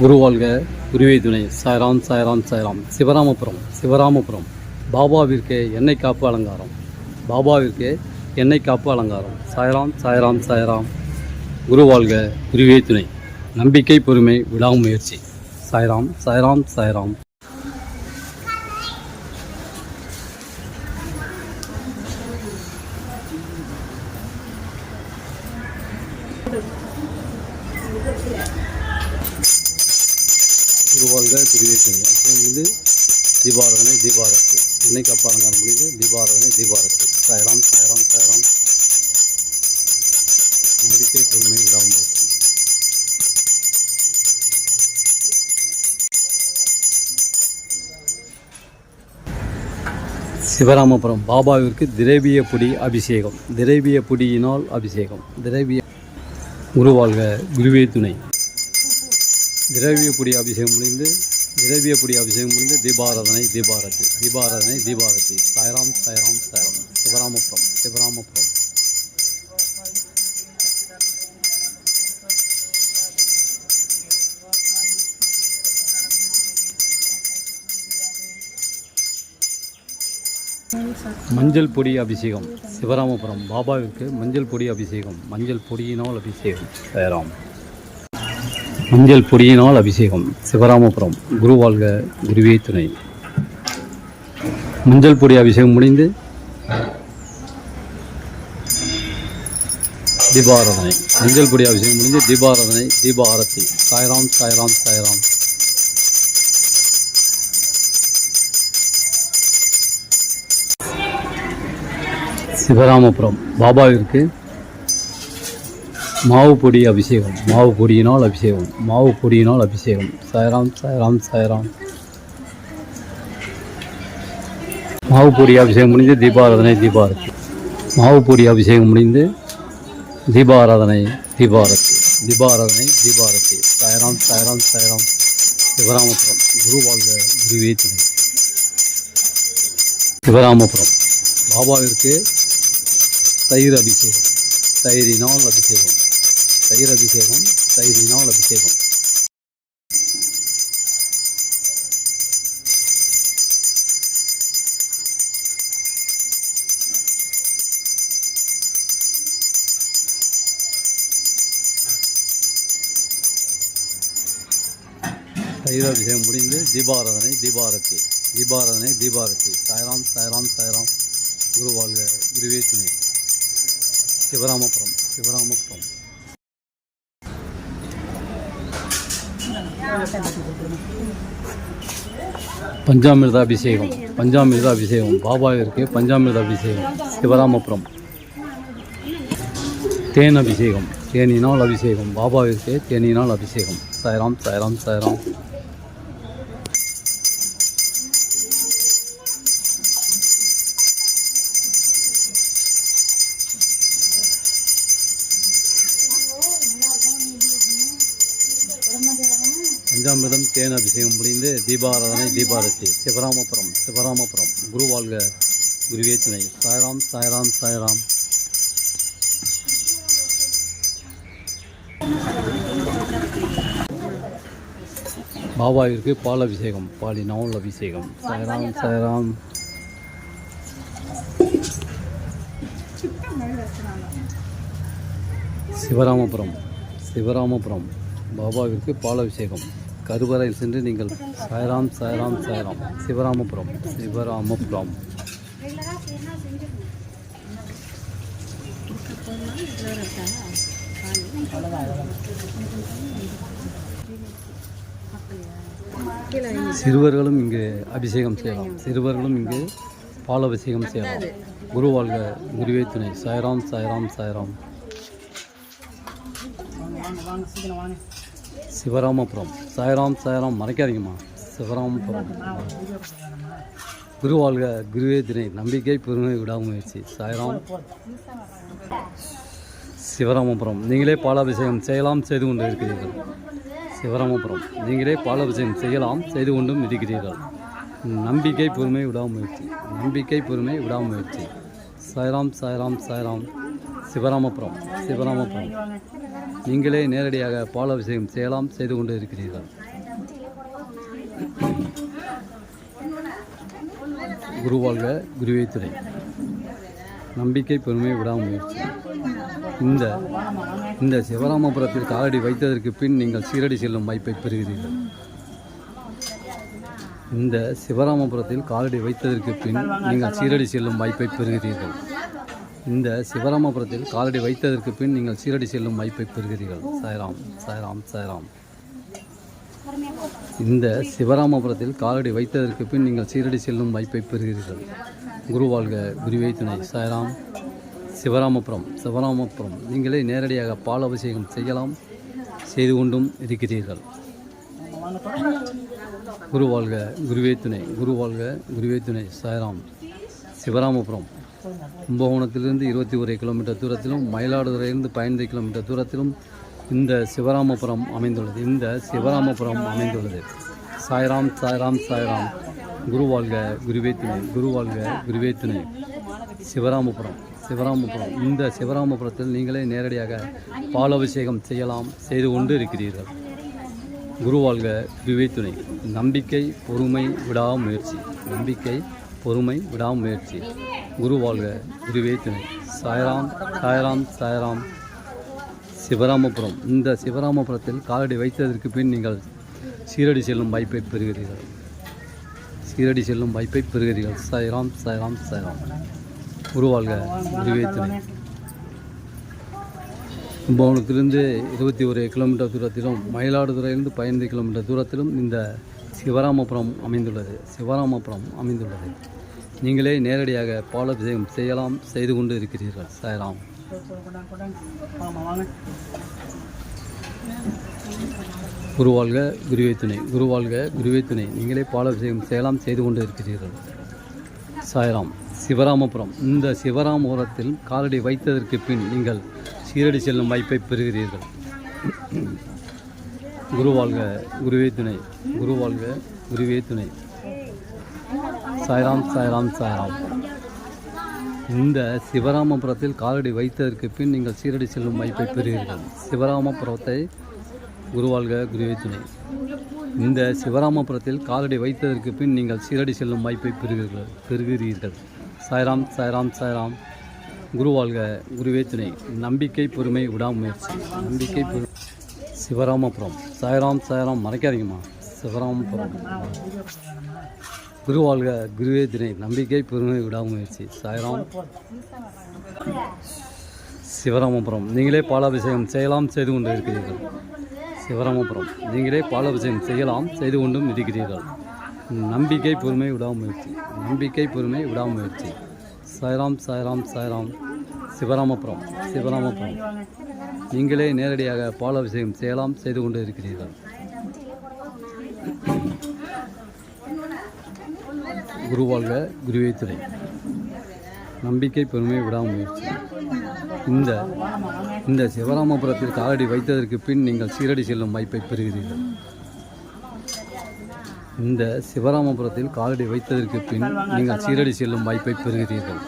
குருவாழ்க குருவே துணை. சாய்ராம் சாய்ராம் சாய்ராம். சிவராமபுரம் சிவராமபுரம். பாபாவிற்கு எண்ணெய் காப்பு அலங்காரம். பாபாவிற்கு எண்ணெய் காப்பு அலங்காரம். சாய்ராம் சாய்ராம் சாய்ராம். குருவாழ்க குருவே துணை. நம்பிக்கை பொறுமை விடாமுயற்சி. சாய்ராம் சாய்ராம் சாய்ராம். Thank you. துணை அப்புறம் வந்து தீபாராதனை தீபாரத்தி. எண்ணெய் காப்பு அலங்காரம் முடிந்து தீபாராதனை தீபாரத்தி. சாய்ராம் நம்பிக்கை பொறுமை விடாமுயற்சி சிவராமபுரம் பாபாவிற்கு திரவிய பொடி அபிஷேகம். திரவிய பொடியினால் அபிஷேகம். திரவிய குருவாழ்க குருவே துணை. திரவிய பொடி அபிஷேகம் முடிந்து திரவிய பொடி அபிஷேகம் முடிந்து தீபாராதனை தீபாரதி தீபாராதனை தீபாரதி. சாய்ராம் சாய்ராம் சாய்ராம். சிவராமபுரம் சிவராமபுரம். மஞ்சள் பொடி அபிஷேகம். சிவராமபுரம் பாபாவிற்கு மஞ்சள் பொடி அபிஷேகம். மஞ்சள் பொடியினால் அபிஷேகம். சாய்ராம். மஞ்சள் பொடியினால் அபிஷேகம். சிவராமபுரம் குருவாழ்க குருவே துணை. மஞ்சள் பொடி அபிஷேகம் முடிந்து தீபாராதனை. மஞ்சள் பொடி அபிஷேகம் முடிந்து தீபாராதனை தீப ஆரத்தி. சாய்ராம் சாய்ராம் சாய்ராம். சிவராமபுரம் பாபாவிற்கு மாவு பொடி அபிஷேகம் மாவு பொடியினால் அபிஷேகம் மாவு பொடியினால் அபிஷேகம். சாய்ராம் சாய்ராம் சாய்ராம். மாவு பொடி அபிஷேகம் முடிந்து தீபாராதனை தீபாரதி. மாவு பொடி அபிஷேகம் முடிந்து தீபாராதனை தீபாரதி. தீபாராதனை தீபாரதி. சாய்ராம் சாய்ராம் சாய்ராம். சிவராமபுரம். குருவாழ்க குருவே துணை. சிவராமபுரம். பாபாவிற்கு தயிர் அபிஷேகம். தயிரினால் அபிஷேகம். தயிர் அபிஷேகம் தயிரினால் அபிஷேகம். தயிர் அபிஷேகம் முடிந்து தீபாராதனை தீபாரதி. தீபாராதனை தீபாரதி. சாய்ராம் சாய்ராம் சாய்ராம். குருவாழ்க குருவே துணை. சிவராமபுரம் சிவராமபுரம். பஞ்சாமிர்த அபிஷேகம் பஞ்சாமிர்த அபிஷேகம் பாபாவிற்கு பஞ்சாமிர்த அபிஷேகம் சிவராமபுரம். தேன் அபிஷேகம் தேனினால் அபிஷேகம் பாபாவிற்கு தேனினால் அபிஷேகம். சாய்ராம் சாய்ராம் சாய்ராம். தீபாராதனை தீபாரத்தி சிவராமபுரம் சிவராமபுரம். குருவாழ்க குருவே துணை. சாய்ராம் சாய்ராம் சாய்ராம். பாபாவிற்கு பால் அபிஷேகம் பாலினால் அபிஷேகம். சாய்ராம் சாய்ராம் சிவராமபுரம் சிவராமபுரம். பாபாவிற்கு பால் அபிஷேகம் கருவறையில் சென்று நீங்கள் சாய்ராம் சாய்ராம் சாய்ராம். சிவராமபுரம் சிவராமபுரம். சிறுவர்களும் இங்கு அபிஷேகம் செய்யலாம். சிறுவர்களும் இங்கு பால் அபிஷேகம் செய்யலாம் குருவாழ்க குருவே துணை. சாய்ராம் சாய்ராம் சாய்ராம். சிவராமபுரம். சாய்ராம் சாய்ராம் மறைக்காதீங்கம்மா. சிவராமபுரம். குருவாழ்க குருவே தினை நம்பிக்கை பொறுமை விடாமுயற்சி. சாய்ராம். சிவராமபுரம். நீங்களே பாலாபிஷேகம் செய்யலாம் செய்து கொண்டு இருக்கிறீர்கள். சிவராமபுரம். நீங்களே பாலாபிஷேகம் செய்யலாம் செய்து கொண்டும் இருக்கிறீர்கள். நம்பிக்கை பொறுமை விடாமுயற்சி. நம்பிக்கை பொறுமை விடாமுயற்சி. சாய்ராம் சாய்ராம் சாய்ராம். சிவராமபுரம் சிவராமபுரம். நீங்களே நேரடியாக பால் அபிஷேகம் செய்யலாம் செய்து கொண்டு இருக்கிறீர்கள். குருவாழ்க குருவே துறை நம்பிக்கை பெருமை விடாமுயற்சி. இந்த இந்த சிவராமபுரத்தில் காலடி வைத்ததற்கு பின் நீங்கள் சீரடி செல்லும் வாய்ப்பை பெறுகிறீர்கள். இந்த சிவராமபுரத்தில் காலடி வைத்ததற்கு பின் நீங்கள் சீரடி செல்லும் வாய்ப்பை பெறுகிறீர்கள். இந்த சிவராமபுரத்தில் காலடி வைத்ததற்கு பின் நீங்கள் சீரடி செல்லும் வாய்ப்பை பெறுகிறீர்கள். சாய்ராம் சாய்ராம் சாய்ராம். இந்த சிவராமபுரத்தில் காலடி வைத்ததற்கு பின் நீங்கள் சீரடி செல்லும் வாய்ப்பை பெறுகிறீர்கள். குருவாழ்க குருவே துணை. சாய்ராம் சிவராமபுரம் சிவராமபுரம். நீங்களே நேரடியாக பால் அபிஷேகம் செய்யலாம். செய்து கொண்டும் இருக்கிறீர்கள். குருவாழ்க குருவே துணை. குருவாழ்க குருவே துணை. சாய்ராம் சிவராமபுரம். கும்பகோணத்திலிருந்து இருபத்தி ஒரு கிலோமீட்டர் தூரத்திலும் மயிலாடுதுறையிலிருந்து பதினைந்து கிலோமீட்டர் தூரத்திலும் இந்த சிவராமபுரம் அமைந்துள்ளது. இந்த சிவராமபுரம் அமைந்துள்ளது. சாய்ராம் சாய்ராம் சாய்ராம். குருவாழ்க குருவேத்தினை குருவாழ்க குருவேத்தினை சிவராமபுரம் சிவராமபுரம். இந்த சிவராமபுரத்தில் நீங்களே நேரடியாக பால் அபிஷேகம் செய்யலாம் செய்து கொண்டு இருக்கிறீர்கள். குருவாழ்க குருவேத்துணை நம்பிக்கை பொறுமை விடாமுயற்சி. நம்பிக்கை பொறுமை விடாமுயற்சி. குருவாழ்க குருவே துணை. சாய்ராம் சாய்ராம் சாய்ராம். சிவராமபுரம். இந்த சிவராமபுரத்தில் காலடி வைத்ததற்கு பின் நீங்கள் சீரடி செல்லும் வாய்ப்பை பெறுகிறீர்கள். சீரடி செல்லும் வாய்ப்பை பெறுகிறீர்கள். சாய்ராம் சாய்ராம் சாய்ராம். குருவாழ்க குருவே துணை. கும்பகோணத்திலிருந்து இருபத்தி ஒரு கிலோமீட்டர் தூரத்திலும் மயிலாடுதுறையிலிருந்து பதினைந்து கிலோமீட்டர் தூரத்திலும் இந்த சிவராமபுரம் அமைந்துள்ளது. சிவராமபுரம் அமைந்துள்ளது. நீங்களே நேரடியாக பாலாபிஷேகம் செய்யலாம் செய்து கொண்டு இருக்கிறீர்கள். சாய்ராம். குருவாழ்க குருவே துணை. குருவாழ்க குருவே துணை. நீங்களே பாலாபிஷேகம் செய்யலாம் செய்து கொண்டு இருக்கிறீர்கள். சாய்ராம். சிவராமபுரம். இந்த சிவராமபுரத்தில் காலடி வைத்ததற்கு பின் நீங்கள் சீரடி செல்லும் வாய்ப்பை பெறுகிறீர்கள். குரு வாழ்க குருவே துணை. குருவாழ்க குருவே துணை. சாய்ராம் சாய்ராம் சாய்ராம். இந்த சிவராமபுரத்தில் காலடி வைத்ததற்கு பின் நீங்கள் சீரடி செல்லும் வாய்ப்பை பெறுகிறீர்கள் சிவராமபுரத்தை குருவாழ்க குருவே துணை. இந்த சிவராமபுரத்தில் காலடி வைத்ததற்கு பின் நீங்கள் சீரடி செல்லும் வாய்ப்பை பெறுகிறீர்கள் பெறுகிறீர்கள். சாய்ராம் சாய்ராம் சாய்ராம். குருவாழ்க குருவே துணை. நம்பிக்கை பொறுமை விடாமுயற்சி நம்பிக்கை பொறு சிவராமபுரம். சாய்ராம் சாய்ராம் மறைக்காதீங்கம்மா. சிவராமபுரம். குருவாழ்க குருவே தினை. நம்பிக்கை பொறுமை விடாமுயற்சி. சாய்ராம். சிவராமபுரம். நீங்களே பாலாபிஷேகம் செய்யலாம் செய்து கொண்டு இருக்கிறீர்கள். சிவராமபுரம். நீங்களே பாலாபிஷேகம் செய்யலாம் செய்து கொண்டும் இருக்கிறீர்கள். நம்பிக்கை பொறுமை விடாமுயற்சி. நம்பிக்கை பொறுமை விடாமுயற்சி. சாய்ராம் சாய்ராம் சாய்ராம். சிவராமபுரம் சிவராமபுரம். நீங்களே நேரடியாக பாலாபிஷேகம் செய்யலாம் செய்து கொண்டு இருக்கிறீர்கள். குருவாழ்க குருவே துறை நம்பிக்கை பெருமை விடாமுயற்சி. இந்த இந்த சிவராமபுரத்தில் காலடி வைத்ததற்கு பின் நீங்கள் சீரடி செல்லும் வாய்ப்பை பெறுகிறீர்கள். இந்த சிவராமபுரத்தில் காலடி வைத்ததற்கு பின் நீங்கள் சீரடி செல்லும் வாய்ப்பை பெறுகிறீர்கள்.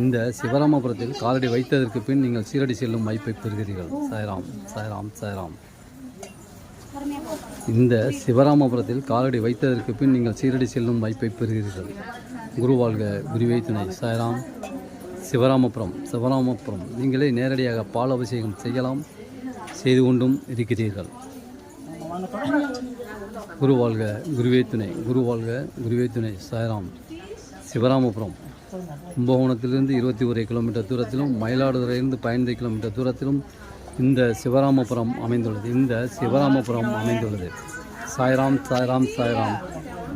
இந்த சிவராமபுரத்தில் காலடி வைத்ததற்கு பின் நீங்கள் சீரடி செல்லும் வாய்ப்பை பெறுகிறீர்கள். சாய்ராம் சாய்ராம் சாய்ராம். இந்த சிவராமபுரத்தில் காலடி வைத்ததற்கு பின் நீங்கள் சீரடி செல்லும் வாய்ப்பை பெறுகிறீர்கள். குருவாழ்க குருவே துணை. சாய்ராம் சிவராமபுரம் சிவராமபுரம். நீங்களே நேரடியாக பால் அபிஷேகம் செய்யலாம். செய்து கொண்டும் இருக்கிறீர்கள். குருவாழ்க குருவே துணை. குருவாழ்க குருவே துணை. சாய்ராம் சிவராமபுரம். கும்பகோணத்திலிருந்து இருபத்தி ஒரு கிலோமீட்டர் தூரத்திலும் மயிலாடுதுறையிலிருந்து பதினைந்து கிலோமீட்டர் தூரத்திலும் இந்த சிவராமபுரம் அமைந்துள்ளது. இந்த சிவராமபுரம் அமைந்துள்ளது. சாய்ராம் சாய்ராம் சாய்ராம்.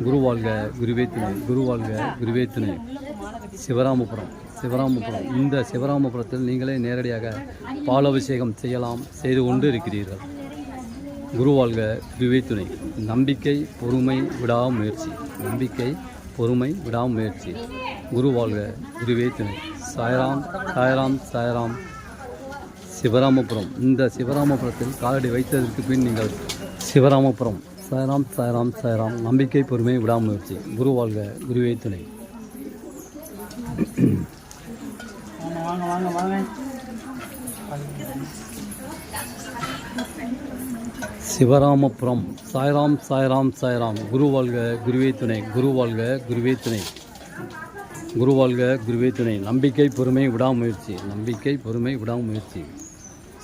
குருவாழ்க குருவே துணை. குருவாழ்க குருவே துணை. சிவராமபுரம் சிவராமபுரம். இந்த சிவராமபுரத்தில் நீங்களே நேரடியாக பாலாபிஷேகம் செய்யலாம் செய்து கொண்டு இருக்கிறீர்கள். குருவாழ்க குருவேத்துணை நம்பிக்கை பொறுமை விடாமுயற்சி. நம்பிக்கை பொறுமை விடாமுயற்சி குருவாழ்க குருவே துணை. சாய்ராம் சாய்ராம் சாய்ராம். சிவராமபுரம். இந்த சிவராமபுரத்தில் காலடி வைத்ததற்கு பின் நீங்கள் சிவராமபுரம். சாய்ராம் சாய்ராம் சாய்ராம். நம்பிக்கை பொறுமை விடாமுயற்சி குருவாழ்க குருவே துணை வாங்க வாங்க வாங்க வாங்க சிவராமபுரம். சாய்ராம் சாய்ராம் சாய்ராம். குரு வாழ்க குருவே துணை. குரு வாழ்க குருவே துணை. குரு வாழ்க குருவே துணை. நம்பிக்கை பொறுமை விடாமுயற்சி. நம்பிக்கை பொறுமை விடாமுயற்சி.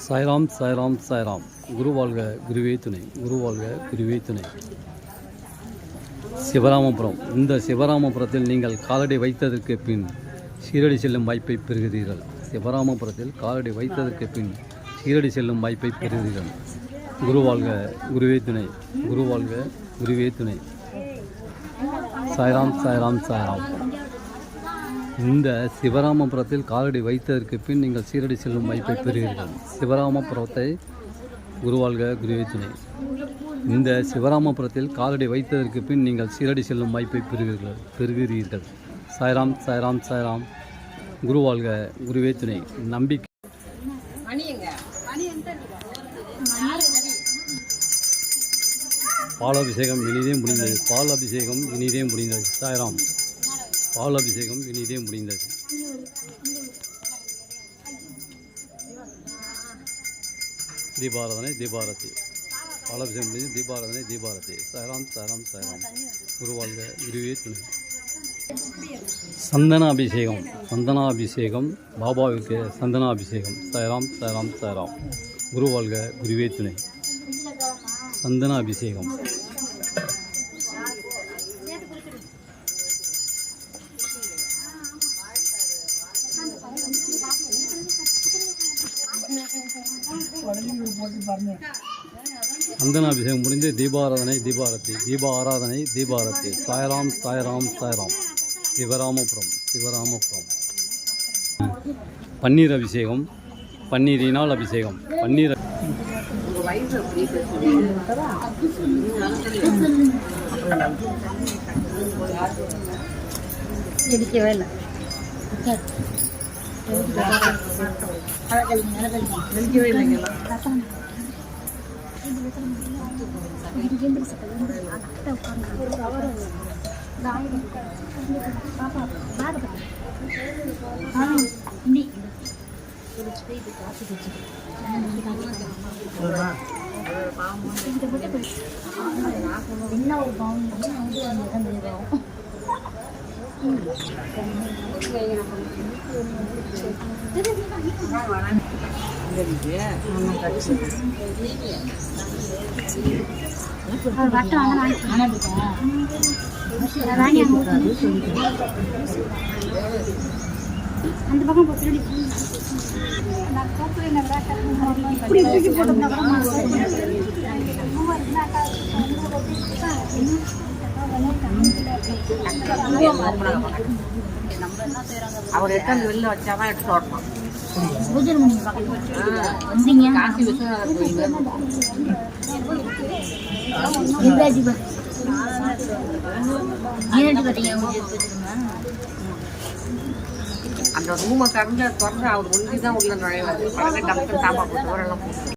சாய்ராம் சாய்ராம் சாய்ராம். குரு வாழ்க குருவே துணை. குரு வாழ்க குருவே துணை. சிவராமபுரம். இந்த சிவராமபுரத்தில் நீங்கள் காலடி வைத்ததற்கு பின் சீரடி செல்லும் வாய்ப்பை பெறுகிறீர்கள். சிவராமபுரத்தில் காலடி வைத்ததற்கு பின் சீரடி செல்லும் வாய்ப்பை பெறுகிறீர்கள். குரு வாழ்க குருவே துணை. குரு வாழ்க குருவே துணை. சாய்ராம் சாய்ராம் சாய்ராம். இந்த சிவராமபுரத்தில் காலடி வைத்ததற்கு பின் நீங்கள் சீரடி செல்லும் வாய்ப்பை பெறுகிறீர்கள் சிவராமபுரத்தை குருவாழ்க குருவே துணை. இந்த சிவராமபுரத்தில் காலடி வைத்ததற்கு பின் நீங்கள் சீரடி செல்லும் வாய்ப்பை பெறுவீர்கள் பெறுகிறீர்கள் சாய்ராம் சாய்ராம் சாய்ராம். குருவாழ்க குருவே துணை. நம்பிக்கை. பாலாபிஷேகம் இனிதே முடிந்தது. பால் அபிஷேகம் இனிதே முடிந்தது. சாய்ராம். பால் அபிஷேகம் இனிதே முடிந்தது. தீபாராதனை தீபாரதி. பாலாபிஷேகம் முடிஞ்சு தீபாராதனை தீபாரதி. சாய்ராம் சாய்ராம் சாய்ராம். குருவாழ்க குருவே துணை. சந்தனாபிஷேகம் சந்தனாபிஷேகம். பாபாவுக்கு சந்தனாபிஷேகம். சாய்ராம் சாய்ராம் சாய்ராம். குரு வாழ்க குருவே துணை. சந்தனாபிஷேகம். சந்தனாபிஷேகம் முடிந்து தீபாராதனை தீபாரதி தீப ஆராதனை தீபாரதி சாய்ராம் சாய்ராம் சாய்ராம். சிவராமபுரம் சிவராமபுரம். பன்னீர் அபிஷேகம். பன்னீரினால் அபிஷேகம். பன்னீர். பிடிக்கவே இல்லை. பிடிக்கவே இல்லைங்களா என்ன ஒரு பாவம் வந்து இறந்துடும் ஒரு வட்டம் வாங்க வாங்கி அந்த பக்கம் போட்டு இப்படி தூக்கி போட்டோம்னா கூட அவர் எடுத்து வெளில வச்சாதான் எடுத்து ஓட்டணும் காசி விஸ்வநாதர் கோயில் பார்த்தீங்க அந்த ரூமை திறந்து திறந்து அவர் ஒன்றி தான் உள்ள நுழைவார். படத்தை டம்க்கு சாப்பாடு போட்டு வரலாம்